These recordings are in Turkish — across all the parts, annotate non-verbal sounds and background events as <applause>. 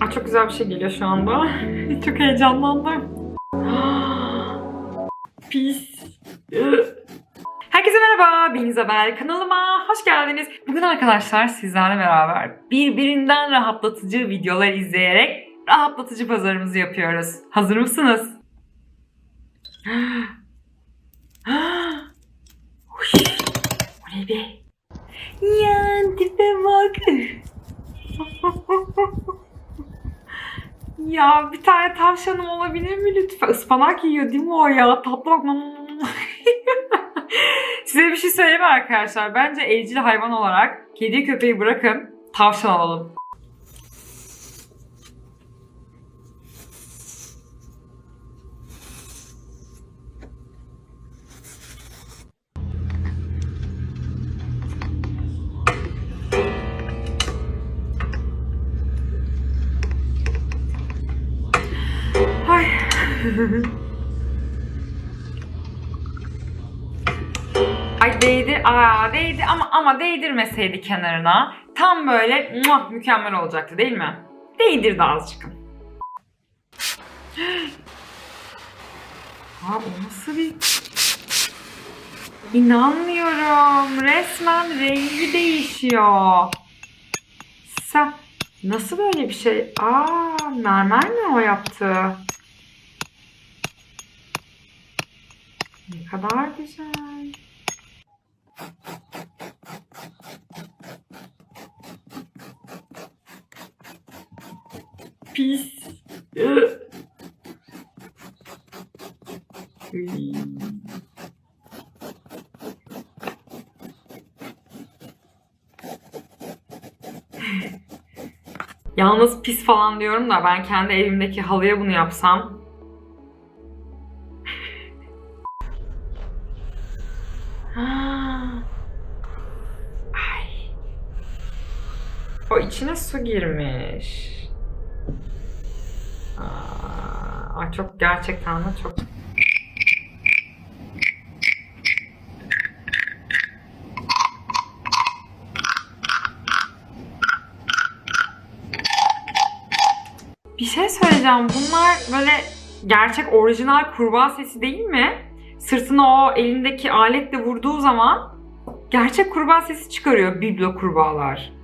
Ay çok güzel bir şey geliyor şu anda. <laughs> çok heyecanlandım. <gasps> Pis. Herkese merhaba, ben İzabel. Kanalıma hoş geldiniz. Bugün arkadaşlar sizlerle beraber birbirinden rahatlatıcı videolar izleyerek rahatlatıcı pazarımızı yapıyoruz. Hazır mısınız? <gasps> O ne be? Ya tipe bak. <laughs> ya bir tane tavşanım olabilir mi lütfen? Ispanak yiyor değil mi o ya? Tatlı bak. <laughs> Size bir şey söyleyeyim arkadaşlar? Bence evcil hayvan olarak kedi köpeği bırakın tavşan alalım. Ay değdi, aa değdi ama ama değdirmeseydi kenarına tam böyle muah, mükemmel olacaktı değil mi? Değdirdi azıcık. <gasps> Aa, o nasıl bir... İnanmıyorum. Resmen rengi değişiyor. Sen nasıl böyle bir şey? Aa, mermer mi o yaptı? Ne kadar güzel. Pis. Yalnız pis falan diyorum da ben kendi evimdeki halıya bunu yapsam içine su girmiş. Aa, çok gerçekten de çok Bir şey söyleyeceğim. Bunlar böyle gerçek orijinal kurbağa sesi değil mi? Sırtına o elindeki aletle vurduğu zaman gerçek kurbağa sesi çıkarıyor biblo kurbağalar.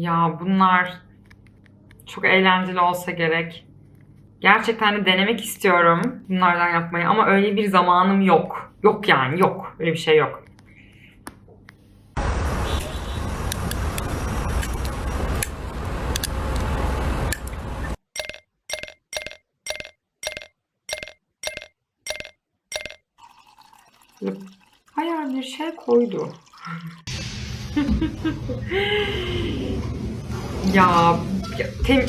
Ya bunlar çok eğlenceli olsa gerek. Gerçekten de denemek istiyorum bunlardan yapmayı ama öyle bir zamanım yok. Yok yani yok. Öyle bir şey yok. Hayal bir şey koydu. <laughs> ya, tem-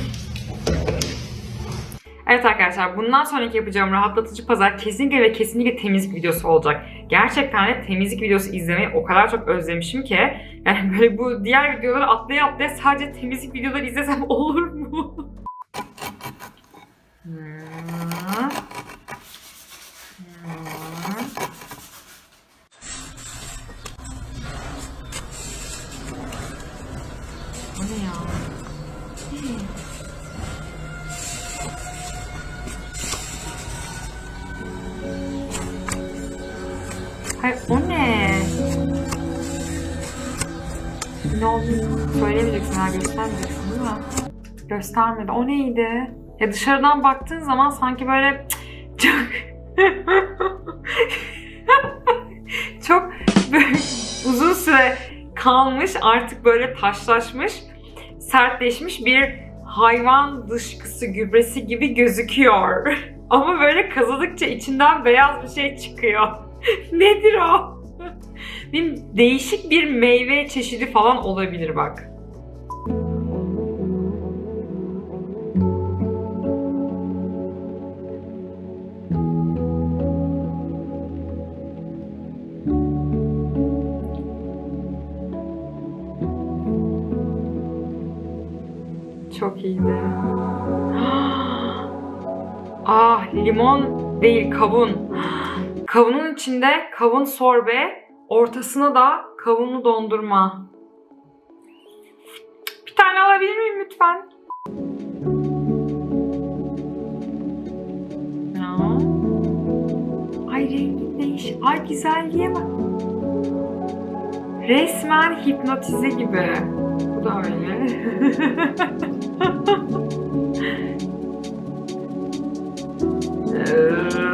Evet arkadaşlar bundan sonraki yapacağım rahatlatıcı pazar kesinlikle ve kesinlikle temizlik videosu olacak. Gerçekten de temizlik videosu izlemeyi o kadar çok özlemişim ki yani böyle bu diğer videoları atlaya atlaya sadece temizlik videoları izlesem <laughs> olur mu? Ne ya? Hayır o ne? Ne olduğunu söyleyemeyeceksin ha göstermeyeceksin değil mi? Göstermedi. O neydi? Ya dışarıdan baktığın zaman sanki böyle <laughs> çok <laughs> çok böyle uzun süre kalmış artık böyle taşlaşmış sertleşmiş bir hayvan dışkısı gübresi gibi gözüküyor. <laughs> Ama böyle kazıdıkça içinden beyaz bir şey çıkıyor. <laughs> Nedir o? <laughs> Bir değişik bir meyve çeşidi falan olabilir bak. Çok iyiydi. Aa, limon değil kavun. Kavunun içinde kavun sorbe, ortasına da kavunlu dondurma. Bir tane alabilir miyim lütfen? Ya. Ay rengi değiş. Ay güzelliğe bak. Resmen hipnotize gibi. Bu da öyle. <laughs>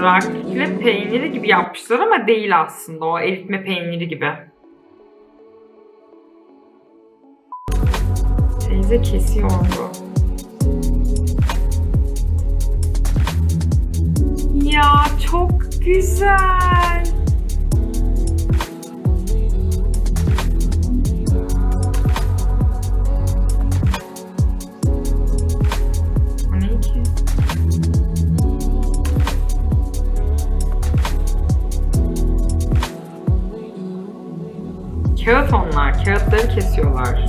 Rakle peyniri gibi yapmışlar ama değil aslında. O eritme peyniri gibi. Teyze kesiyor bu. Ya çok güzel. Kağıt onlar. Kağıtları kesiyorlar.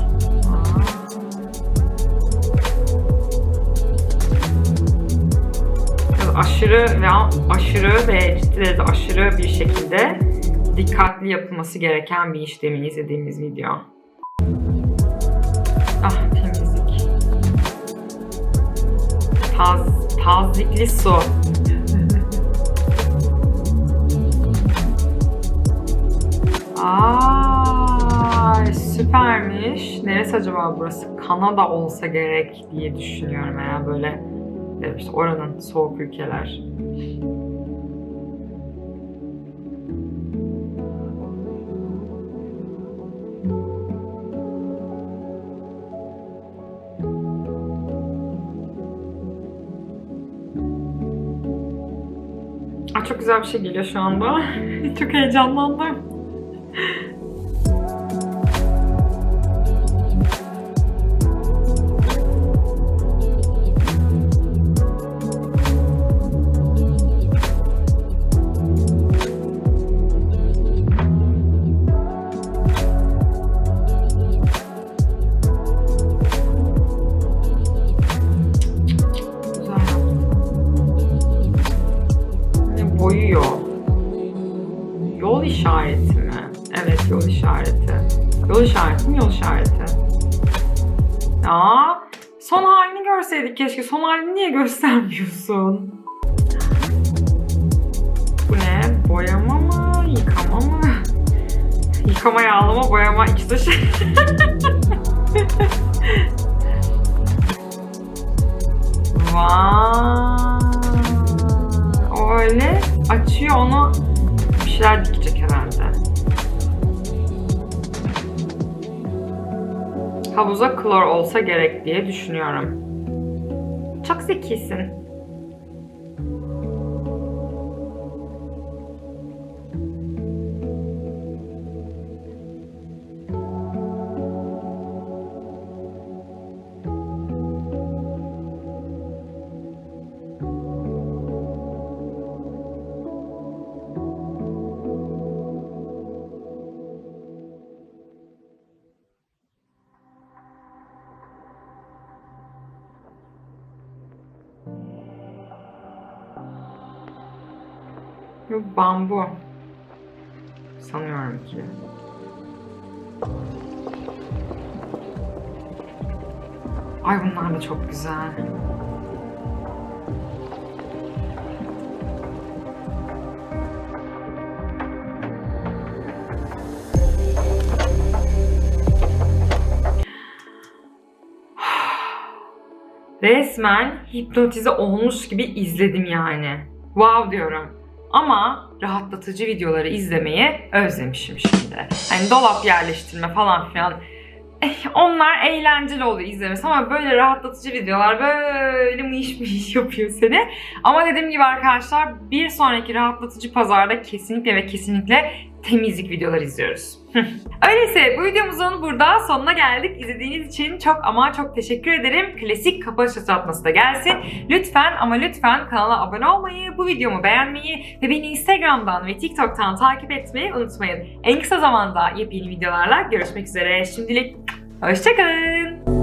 Biraz aşırı ve aşırı ve ciddi derecede aşırı bir şekilde dikkatli yapılması gereken bir iş demin izlediğimiz video. Ah temizlik. Taz, tazikli su. Süpermiş. Neresi acaba burası? Kanada olsa gerek diye düşünüyorum eğer böyle e, işte oranın soğuk ülkeler. Aa, çok güzel bir şey geliyor şu anda. <laughs> çok heyecanlandım. Son halini görseydik keşke. Son halini niye göstermiyorsun? Bu ne? Boyama mı? Yıkama mı? Yıkama, yağlama, boyama ikisi de şey. Vay. Öyle açıyor onu bir şeyler dikecek herhalde. Havuza klor olsa gerek diye düşünüyorum. Çok zekisin. Bu bambu. Sanıyorum ki. Ay bunlar da çok güzel. <sighs> Resmen hipnotize olmuş gibi izledim yani. Wow diyorum. Ama rahatlatıcı videoları izlemeyi özlemişim şimdi. Hani dolap yerleştirme falan filan. Eh, onlar eğlenceli oluyor izlemesi ama böyle rahatlatıcı videolar böyle mış mış yapıyor seni. Ama dediğim gibi arkadaşlar bir sonraki rahatlatıcı pazarda kesinlikle ve kesinlikle temizlik videoları izliyoruz. <laughs> Öyleyse bu videomuzun burada sonuna geldik. İzlediğiniz için çok ama çok teşekkür ederim. Klasik kapanış hatırlatması da gelsin. Lütfen ama lütfen kanala abone olmayı, bu videomu beğenmeyi ve beni Instagram'dan ve TikTok'tan takip etmeyi unutmayın. En kısa zamanda yepyeni videolarla görüşmek üzere. Şimdilik hoşçakalın.